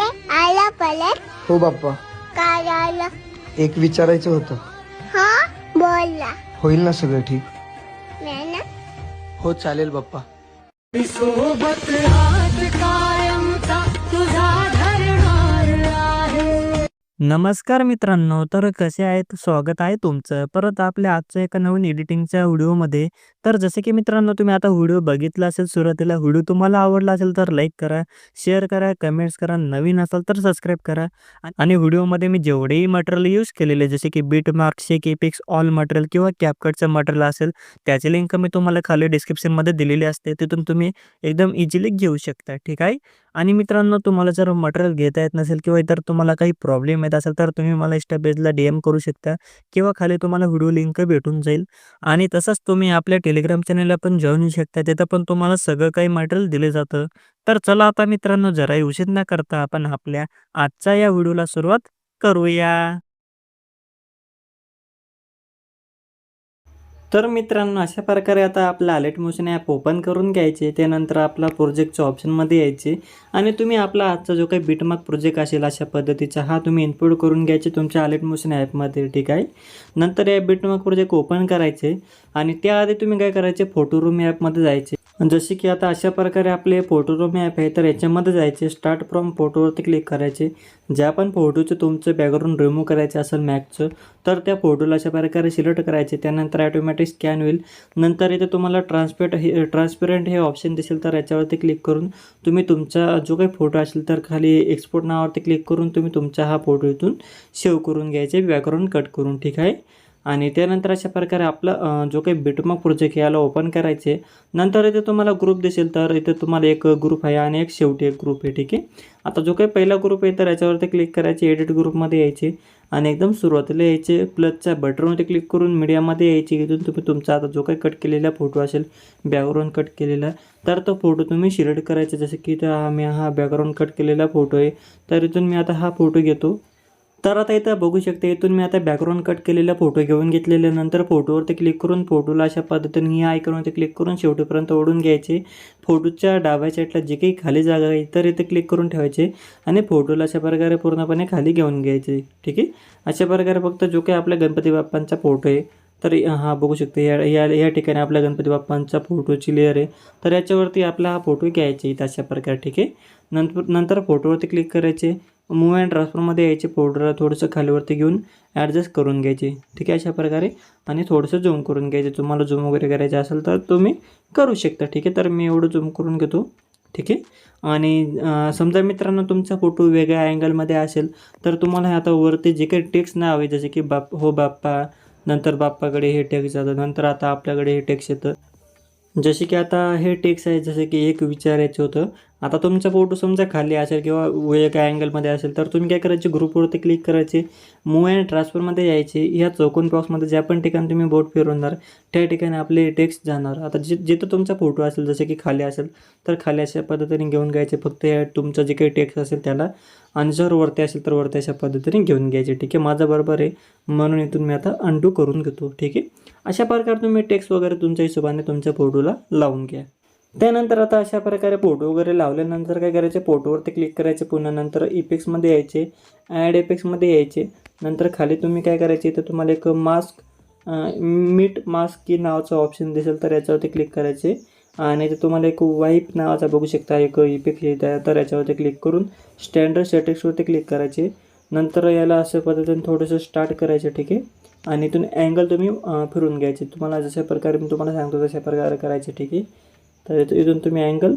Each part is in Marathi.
आले आला परत? हो बाप्पा. काय आलं? एक विचारायचं होतं. हा बोलला होईल ना सगळं ठीक? नाही ना? हो चालेल बाप्पा. नमस्कार मित्रांनो तर कसे आहेत? स्वागत आहे तुमचं. परत आपल्या आजच्या एका नवीन एडिटिंगच्या व्हिडिओमध्ये. तर जसे की मित्रांनो तुम्ही आता व्हिडिओ बघितला असेल सुरुवातीला व्हिडिओ तुम्हाला आवडला असेल तर लाईक करा शेअर करा कमेंट्स करा नवीन असाल तर सबस्क्राईब करा. आणि व्हिडिओमध्ये मी जेवढेही मटेरियल यूज केलेले जसे की बीट मार्क्सचे केपिक्स ऑल मटेरियल किंवा कॅपकटचं मटेरियल असेल त्याची लिंक मी तुम्हाला खाली डिस्क्रिप्शनमध्ये दिलेली असते तिथून तुम्ही एकदम इझिली घेऊ शकता ठीक आहे? आणि मित्रांनो तुम्हाला जर मटेरियल घेता येत नसेल किंवा इतर तुम्हाला काही प्रॉब्लेम येत असेल तर तुम्ही मला इंस्टा पेजला डी एम करू शकता किंवा खाली तुम्हाला व्हिडिओ लिंक भेटून जाईल. आणि तसंच तुम्ही आपल्या टेलिग्राम चॅनल पण जॉईन होऊ शकता. तिथं पण तुम्हाला सगळं काही मटेरियल दिलं जातं. तर चला आता मित्रांनो जराही उशीर न करता आपण आपल्या आजच्या या व्हिडिओला सुरुवात करूया. तर मित्रांनो अशा प्रकारे आता आपलं आलेट मोशन ॲप ओपन करून घ्यायचे. त्यानंतर आपला प्रोजेक्टच्या ऑप्शनमध्ये यायचे. आणि तुम्ही आपला आजचा जो काही बिटमार्क प्रोजेक्ट असेल अशा पद्धतीचा हा तुम्ही इनपुट करून घ्यायचे तुमच्या आलेट मोशन ॲपमध्ये ठीक आहे? नंतर या बिटमार्क प्रोजेक्ट ओपन करायचे. आणि त्याआधी तुम्ही काय करायचे? फोटो रूम ॲपमध्ये जायचे. जसे की आता अशा प्रकारे आपले फोटो ॲप आहे तर याच्यामध्ये जायचे स्टार्ट फ्रॉम फोटोवरती क्लिक करायचे. ज्या पण फोटोचे तुमचं बॅकग्राऊंड रिमूव्ह करायचं असेल मॅकचं तर त्या फोटोला अशा प्रकारे सिलेक्ट करायचे. त्यानंतर ॲटोमॅटिक स्कॅन होईल. नंतर इथे तुम्हाला ट्रान्सपेट हे ट्रान्सपेरंट हे ऑप्शन दिसेल तर याच्यावरती क्लिक करून तुम्ही तुमचा जो काही फोटो असेल तर खाली एक्सपोर्ट नावावरती क्लिक करून तुम्ही तुमचा हा फोटो इथून सेव्ह करून घ्यायचे बॅकग्राऊंड कट करून. ठीक आहे? आणि त्यानंतर अशा प्रकारे आपला जो काही बिटमार्क प्रोजेक्ट याला ओपन करायचे. नंतर इथे तुम्हाला ग्रुप दिसेल तर इथे तुम्हाला एक ग्रुप आहे आणि एक शेवटी एक ग्रुप आहे ठीक आहे? आता जो काही पहिला ग्रुप आहे तर याच्यावरती क्लिक करायचे एडिट ग्रुपमध्ये यायचे. आणि एकदम सुरुवातीला यायचे प्लसच्या बटनवरती क्लिक करून मीडियामध्ये यायचे. इथून तुम्ही तुमचा आता जो काही कट केलेला फोटो असेल बॅकग्राऊंड कट केलेला तर तो फोटो तुम्ही सिलेक्ट करायचा. जसं की इथं हा मी हा बॅकग्राऊंड कट केलेला फोटो आहे तर इथून मी आता हा फोटो घेतो. तर आता इथं बघू शकते इथून मी आता बॅकग्राऊंड कट केलेला फोटो घेऊन घेतलेल्यानंतर नंतर फोटोवरती क्लिक करून फोटोला अशा पद्धतीने या आयकॉनवरती क्लिक करून शेवटीपर्यंत ओढून घ्यायचे. फोटोच्या डाव्या साईडला जे काही खाली जागा आहे तर इथे क्लिक करून ठेवायचे आणि फोटोला अशा प्रकारे पूर्णपणे खाली घेऊन घ्यायचे. ठीक आहे? अशा प्रकारे फक्त जो काही आपल्या गणपती बाप्पांचा फोटो आहे तर हा बघू शकते या या या ठिकाणी आपल्या गणपती बाप्पांचा फोटोची लेअर आहे. तर याच्यावरती आपला हा फोटो घ्यायचे इथं अशा प्रकारे. ठीक आहे? नंतर नंतर फोटोवरती क्लिक करायचे. मूव अँड ट्रान्सफरमध्ये यायचे पावडरला थोडंसं खालीवरती घेऊन ॲडजस्ट करून घ्यायचे. ठीक आहे? अशा प्रकारे. आणि थोडंसं झूम करून घ्यायचे. तुम्हाला झूम वगैरे करायचं असेल तर तुम्ही करू शकता. ठीक आहे? तर मी एवढं झूम करून घेतो. ठीक आहे? आणि समजा मित्रांनो तुमचा फोटो वेगळ्या अँगलमध्ये असेल तर तुम्हाला आता वरती जे काही टेक्स नाव आहे जसे की बाप हो बाप्पा नंतर बाप्पाकडे हे टेक्स जातं नंतर आता आपल्याकडे हे टेक्स येतं. जसे की आता हे टेक्स आहे जसे की एक विचारायचं होतं. आता तुमचा फोटो समजा खाली असेल किंवा वेगळ्या अँगलमध्ये असेल तर तुम्ही काय करायचे? ग्रुपवरती क्लिक करायचे. मूव अँड ट्रान्सफरमध्ये यायचे. या चौकोन बॉक्समध्ये ज्या पण ठिकाणी तुम्ही बोट फिरवणार त्या ठिकाणी आपले टेक्स्ट जाणार. आता जि जिथं तुमचा फोटो असेल जसे की खाली असेल तर खाली अशा पद्धतीने घेऊन घ्यायचे. फक्त या तुमचं जे काही टेक्स्ट असेल त्याला आणि जर वरती असेल तर वरती अशा पद्धतीने घेऊन घ्यायचे. ठीक आहे? माझं बरोबर आहे. म्हणून इथून मी आता अंडू करून घेतो. ठीक आहे? अशा प्रकारे तुम्ही टेक्स्ट वगैरे तुमच्या हिशोबाने तुमच्या फोटोला लावून घ्या. त्यानंतर आता अशा प्रकारे फोटो वगैरे लावल्यानंतर काय करायचे? फोटोवरती क्लिक करायचे. पुन्हा नंतर इफेक्ट्समध्ये यायचे. ॲड इफेक्ट्समध्ये यायचे. नंतर खाली तुम्ही काय करायचे? तर तुम्हाला एक मास्क मीट मास्क की नावाचं ऑप्शन दिसेल तर याच्यावरती क्लिक करायचे. आणि ते तुम्हाला एक वाईप नावाचा बघू शकता. एक इफेक्ट येत. आहे तर याच्यावरती क्लिक करून स्टँडर्ड सेटिंग्सवरती क्लिक करायचे. नंतर याला अशा पद्धतीने थोडंसं स्टार्ट करायचं ठीक आहे? आणि इथून अँगल तुम्ही फिरून घ्यायचे. तुम्हाला जशा प्रकारे मी तुम्हाला सांगतो तशा प्रकारे करायचे ठीक आहे? तर इथं- इथून तुम्ही अँगल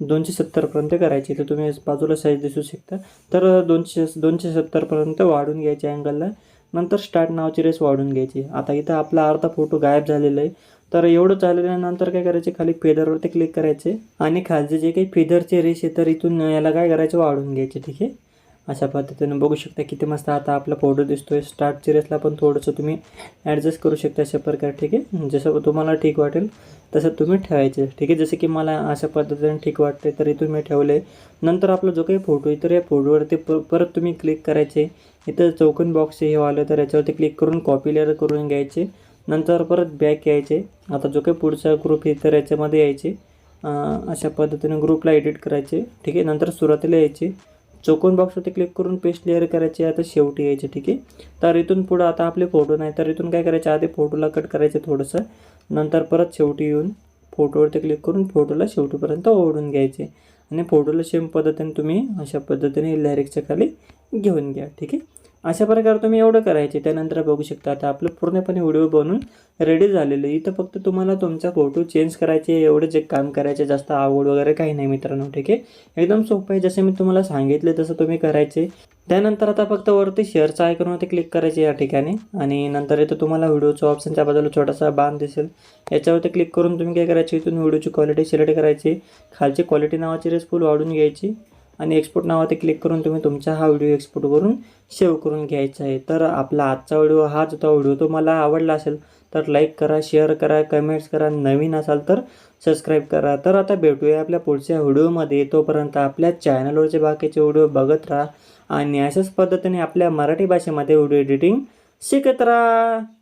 दोनशे सत्तरपर्यंत करायचे. तर तुम्ही बाजूला साईज दिसू शकता. तर दोनशे दोनशे सत्तरपर्यंत वाढून घ्यायचे अँगलला नंतर स्टार्ट नावाची रेस वाढून घ्यायची. आता इथं आपला अर्धा फोटो गायब झालेला आहे. तर एवढं झालेल्यानंतर काय करायचे? खाली फेदरवरती क्लिक करायचे. आणि खालचे जे काही फेदरचे रेस आहे तर इथून याला काय करायचे? वाढून घ्यायचे. ठीक आहे? अशा पद्धतीनं बघू शकता किती मस्त आता आपला फोटो आहे स्टार्ट रेसला पण थोडंसं तुम्ही ॲडजस्ट करू शकता अशा प्रकारे ठीक आहे? जसं तुम्हाला ठीक वाटेल तसं तुम्ही ठेवायचे ठीक आहे? जसं की मला अशा पद्धतीने ठीक वाटते तर इथून मी ठेवले नंतर आपला जो काही फोटो आहे तर या फोटोवरती प परत तुम्ही क्लिक करायचे. इथं चौकन बॉक्स हे आलं तर याच्यावरती क्लिक करून कॉपी लेअर करून घ्यायचे. नंतर परत बॅक यायचे. आता जो काही पुढचा ग्रुप आहे तर याच्यामध्ये यायचे. अशा पद्धतीने ग्रुपला एडिट करायचे ठीक आहे? नंतर सुरुवातीला यायचे. चौकोन बॉक्सवरती क्लिक करून पेस्ट लेअर करायची आता शेवटी यायचे ठीक आहे? तर इथून पुढं आता आपले फोटो नाही तर इथून काय करायचे? आधी फोटोला कट करायचे थोडंसं. नंतर परत शेवटी येऊन फोटोवरती क्लिक करून फोटोला शेवटीपर्यंत ओढून घ्यायचे. आणि फोटोला सेम पद्धतीने तुम्ही अशा पद्धतीने डायरेक्टच्या खाली घेऊन घ्या ठीक आहे? अशा प्रकारे तुम्ही एवढं करायचे त्यानंतर बघू शकता आता आपलं पूर्णपणे व्हिडिओ बनून रेडी झालेलं इथं फक्त तुम्हाला तुमचा फोटो चेंज करायचे एवढं जे काम करायचे जास्त आवड वगैरे काही नाही मित्रांनो ठीक आहे? एकदम सोपं आहे. जसं मी तुम्हाला सांगितले तसं तुम्ही करायचे. त्यानंतर आता फक्त वरती शेअरचं आयकॉनवरती क्लिक करायचे या ठिकाणी. आणि नंतर इथं तुम्हाला व्हिडिओचं ऑप्शनच्या बाजूला छोटासा बाण दिसेल. याच्यावरती क्लिक करून तुम्ही काय करायचे? इथून व्हिडिओची क्वालिटी सिलेक्ट करायची. खालची क्वालिटी नावाची रेस फुल वाढून घ्यायची. आणि एक्सपोर्ट नावावर क्लिक करून तुम्ही तुमचा हा व्हिडिओ एक्सपोर्ट करून सेव्ह करून घ्यायचा आहे. तर आपला आजचा व्हिडिओ हाच होता व्हिडिओ तुम्हाला आवडला असेल तर लाईक करा शेअर करा कमेंट्स करा नवीन असाल तर सबस्क्राईब करा. तर आता भेटूया आपल्या पुढच्या व्हिडिओमध्ये तोपर्यंत आपल्या चॅनलवरचे बाकीचे व्हिडिओ बघत राहा आणि अशाच पद्धतीने आपल्या मराठी भाषेमध्ये व्हिडिओ एडिटिंग शिकत राहा.